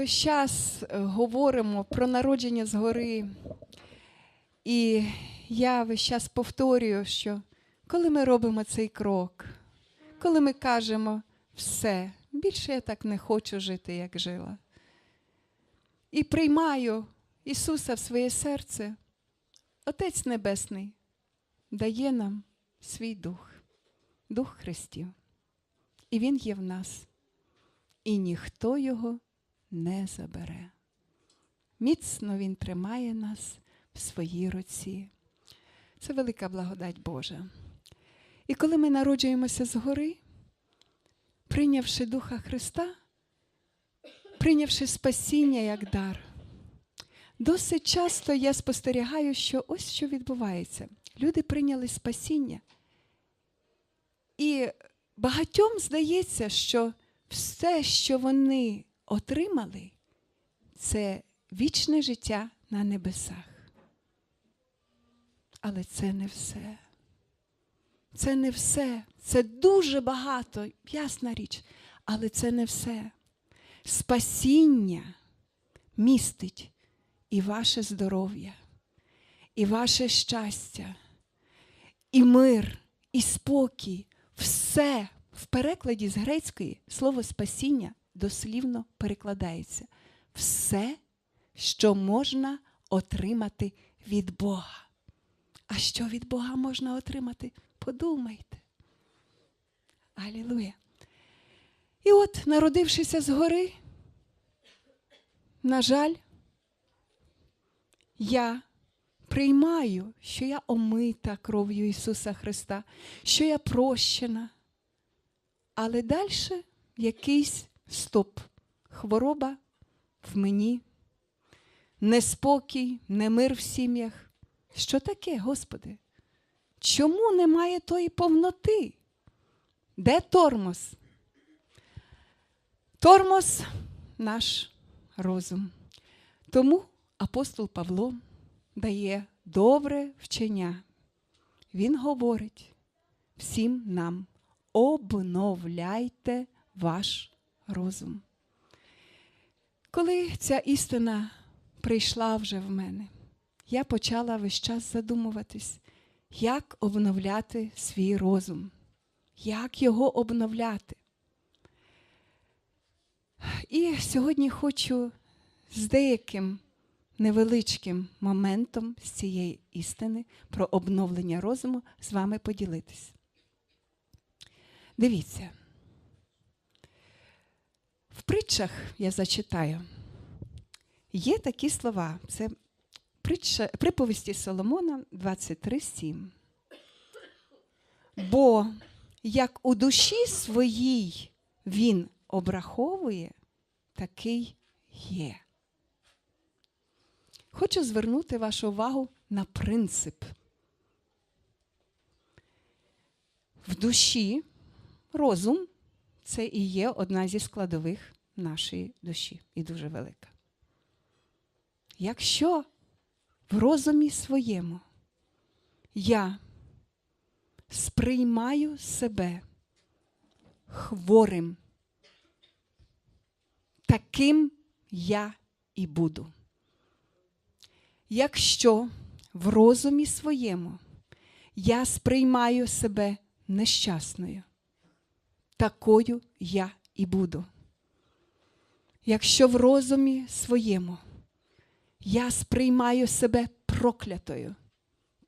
весь час е, говоримо про народження згори. І я весь час повторюю, що коли ми робимо цей крок, коли ми кажемо все, більше я так не хочу жити, як жила. І приймаю Ісуса в своє серце, Отець Небесний дає нам свій дух, дух Христів. І Він є в нас, і ніхто його не забере. Міцно Він тримає нас в своїй руці. Це велика благодать Божа. І коли ми народжуємося згори, прийнявши Духа Христа, прийнявши спасіння як дар, досить часто я спостерігаю, що ось що відбувається. Люди прийняли спасіння. І багатьом здається, що все, що вони отримали, це вічне життя на небесах. Але це не все. Це не все. Це дуже багато, ясна річ. Але це не все. Спасіння містить і ваше здоров'я, і ваше щастя, і мир, і спокій. Все в перекладі з грецької слово спасіння дослівно перекладається. Все, що можна отримати від Бога. А що від Бога можна отримати? Подумайте. Алілуя. І от, народившися згори, на жаль, я приймаю, що я омита кров'ю Ісуса Христа, що я прощена. Але далі якийсь стоп, хвороба в мені, неспокій, немир в сім'ях. Що таке, Господи? Чому немає тої повноти? Де тормоз? Тормоз наш розум. Тому апостол Павло дає добре вчення. Він говорить всім нам: обновляйте ваш розум. Коли ця істина прийшла вже в мене, я почала весь час задумуватись, як обновляти свій розум, як його обновляти. І сьогодні хочу з деяким невеличким моментом з цієї істини про обновлення розуму з вами поділитись. Дивіться. В притчах я зачитаю. Є такі слова. Це притча, приповісті Соломона 23.7. Бо як у душі своїй він обраховує, такий є. Хочу звернути вашу увагу на принцип. В душі розум це і є одна зі складових нашої душі, і дуже велика. Якщо в розумі своєму я сприймаю себе хворим, таким я і буду. Якщо в розумі своєму я сприймаю себе нещасною, такою я і буду. Якщо в розумі своєму я сприймаю себе проклятою,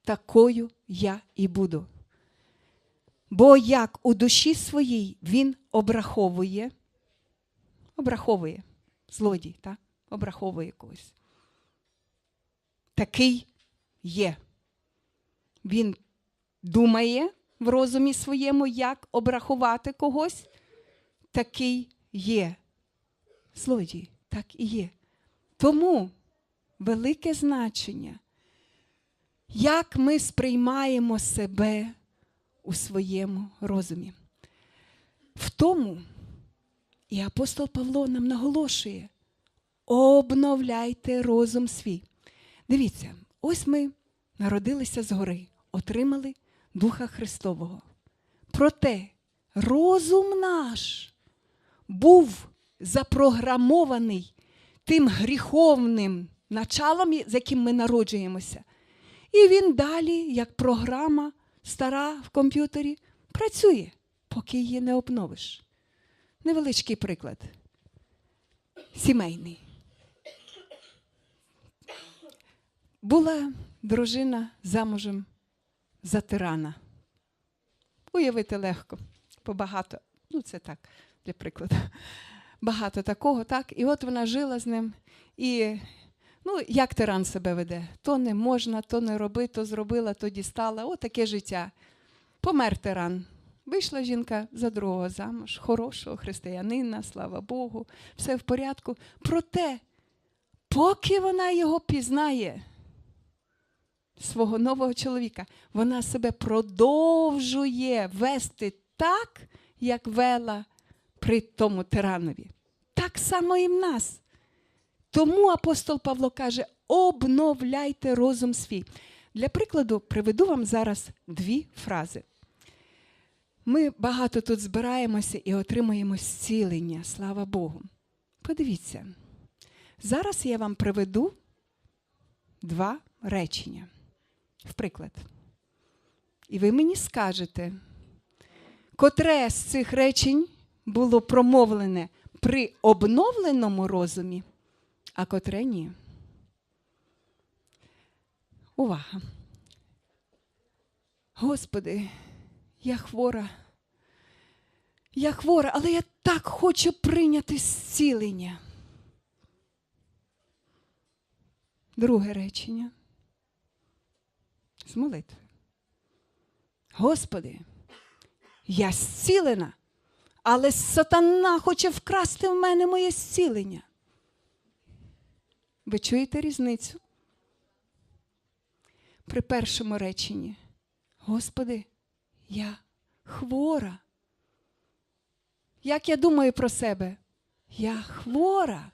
такою я і буду. Бо як у душі своїй він обраховує, обраховує злодій, так? обраховує когось. Такий є. Він думає в розумі своєму, як обрахувати когось, такий є. Злодій, так і є. Тому велике значення, як ми сприймаємо себе у своєму розумі. В тому, і апостол Павло нам наголошує: обновляйте розум свій. Дивіться, ось ми народилися згори, отримали Духа Христового. Проте розум наш був запрограмований тим гріховним началом, з яким ми народжуємося. І він далі, як програма стара в комп'ютері, працює, поки її не обновиш. Невеличкий приклад. Сімейний. Була дружина замужем за тирана. Уявити легко, побагато. Ну, це так, для прикладу. Багато такого, так. І от вона жила з ним. І ну, як тиран себе веде? То не можна, то не роби, то зробила, то дістала. О, таке життя. Помер тиран. Вийшла жінка за другого замуж, хорошого християнина, слава Богу, все в порядку. Проте, поки вона його пізнає, свого нового чоловіка, вона себе продовжує вести так, як вела при тому тиранові. Так само і в нас. Тому апостол Павло каже: обновляйте розум свій. Для прикладу, приведу вам зараз дві фрази. Ми багато тут збираємося і отримуємо зцілення, слава Богу. Подивіться, зараз я вам приведу два речення. В приклад. І ви мені скажете, котре з цих речень було промовлене при обновленому розумі, а котре ні. Увага. Господи, я хвора. Я хвора, але я так хочу прийняти зцілення. Друге речення. З молитви. Господи, я зцілена, але сатана хоче вкрасти в мене моє зцілення. Ви чуєте різницю? При першому реченні. Господи, я хвора. Як я думаю про себе? Я хвора.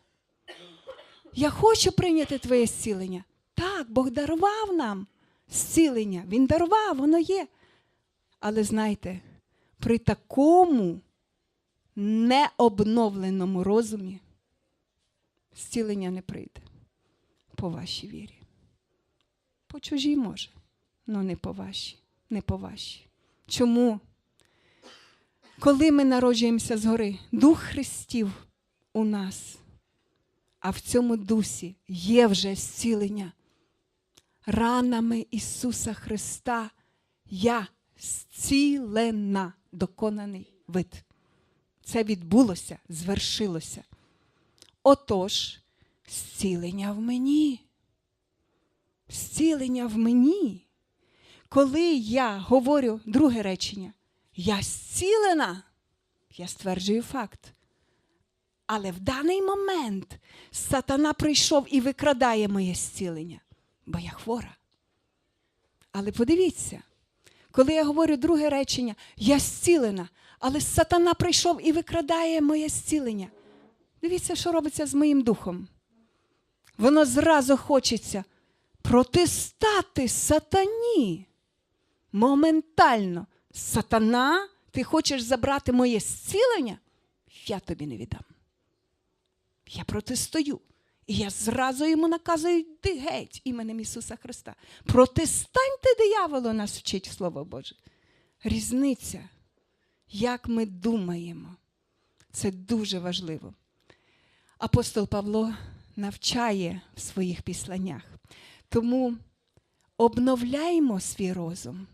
Я хочу прийняти Твоє зцілення. Так, Бог дарував нам зцілення. Він дарував, воно є. Але знайте, при такому необновленому розумі зцілення не прийде по вашій вірі. По чужій може, але не по вашій, не по вашій. Чому? Коли ми народжуємося згори, Дух Христів у нас, а в цьому дусі є вже зцілення. Ранами Ісуса Христа я зцілена, доконаний вид. Це відбулося, звершилося. Отож, зцілення в мені. Зцілення в мені. Коли я говорю друге речення, я зцілена, я стверджую факт. Але в даний момент сатана прийшов і викрадає моє зцілення, бо я хвора. Але подивіться, коли я говорю друге речення, я зцілена, але сатана прийшов і викрадає моє зцілення. Дивіться, що робиться з моїм духом. Воно зразу хочеться протистати сатані. Моментально. Сатана, ти хочеш забрати моє зцілення? Я тобі не віддам. Я протистою. І я зразу йому наказую йди геть іменем Ісуса Христа. Протистаньте дияволу, нас вчить Слово Боже. Різниця, як ми думаємо, це дуже важливо. Апостол Павло навчає в своїх післаннях. Тому обновляємо свій розум.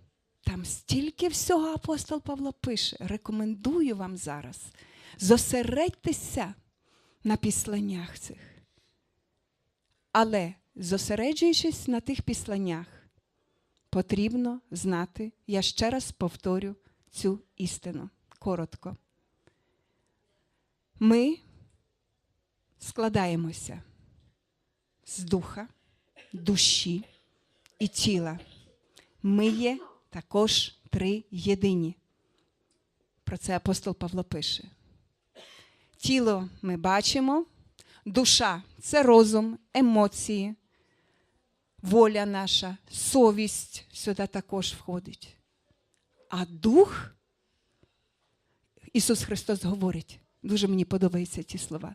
Там стільки всього апостол Павло пише. Рекомендую вам зараз. Зосередьтеся на післаннях цих. Але зосереджуючись на тих післаннях, потрібно знати, я ще раз повторю цю істину коротко. Ми складаємося з духа, душі і тіла. Ми є також три єдині. Про це апостол Павло пише. Тіло ми бачимо, душа це розум, емоції, воля наша, совість сюди також входить. А дух, Ісус Христос говорить, дуже мені подобаються ті слова.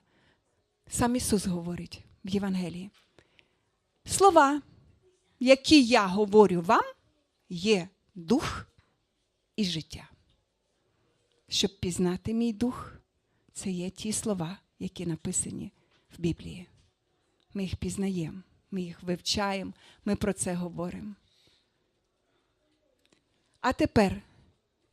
Сам Ісус говорить в Євангелії. Слова, які я говорю вам, є дух і життя. Щоб пізнати мій дух, це є ті слова, які написані в Біблії. Ми їх пізнаємо, ми їх вивчаємо, ми про це говоримо. А тепер,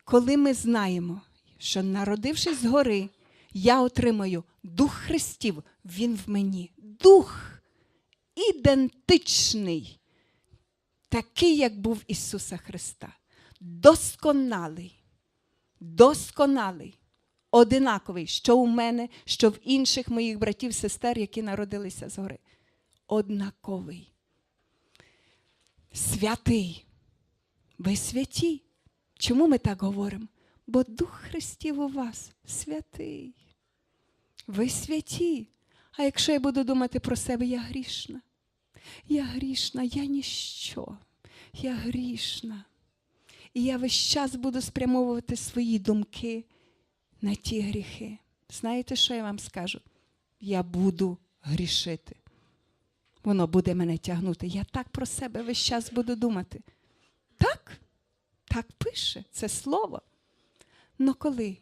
коли ми знаємо, що народившись згори, я отримаю дух Христів, він в мені. Дух ідентичний, такий, як був Ісуса Христа. Досконалий, досконалий, одинаковий, що у мене, що в інших моїх братів, сестер, які народилися згори. Однаковий. Святий. Ви святі. Чому ми так говоримо? Бо Дух Христів у вас святий. Ви святі. А якщо я буду думати про себе, я грішна. Я грішна, я ніщо. Я грішна. І я весь час буду спрямовувати свої думки на ті гріхи. Знаєте, що я вам скажу? Я буду грішити. Воно буде мене тягнути. Я так про себе весь час буду думати. Так? Так пише це слово. Но коли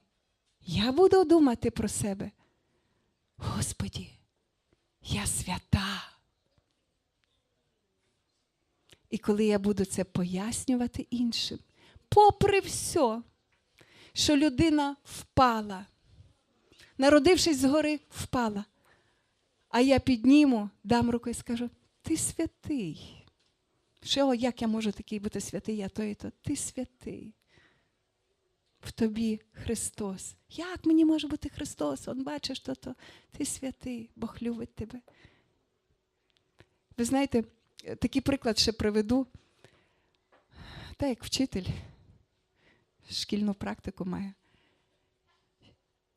я буду думати про себе, Господі, я свята. І коли я буду це пояснювати іншим, попри все, що людина впала, народившись згори, впала. А я підніму, дам руку і скажу: ти святий. Що, як я можу такий бути святий, я то і то. Ти святий. В тобі Христос. Як мені може бути Христос? Он бачиш то, то. Ти святий, Бог любить тебе. Ви знаєте, такий приклад ще приведу. Та як вчитель шкільну практику має.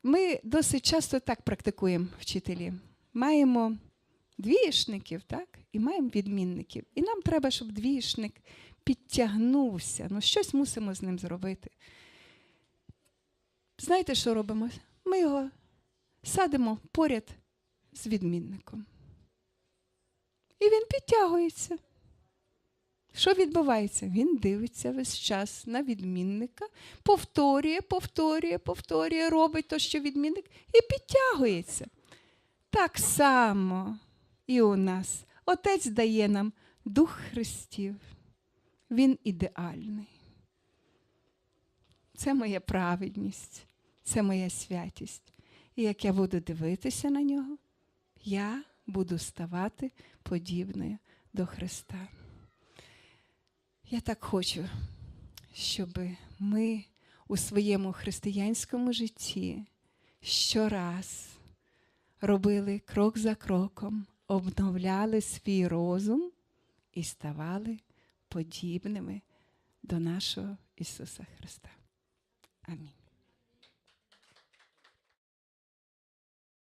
Ми досить часто так практикуємо вчителі. Маємо двієшників, так? І маємо відмінників. І нам треба, щоб двієшник підтягнувся. Ну, щось мусимо з ним зробити. Знаєте, що робимо? Ми його садимо поряд з відмінником. І він підтягується. Що відбувається? Він дивиться весь час на відмінника, повторює, повторює, повторює, робить то, що відмінник, і підтягується. Так само і у нас. Отець дає нам Дух Христів. Він ідеальний. Це моя праведність, це моя святість. І як я буду дивитися на нього, я буду ставати подібною до Христа. Я так хочу, щоб ми у своєму християнському житті щораз робили крок за кроком, обновляли свій розум і ставали подібними до нашого Ісуса Христа. Амінь.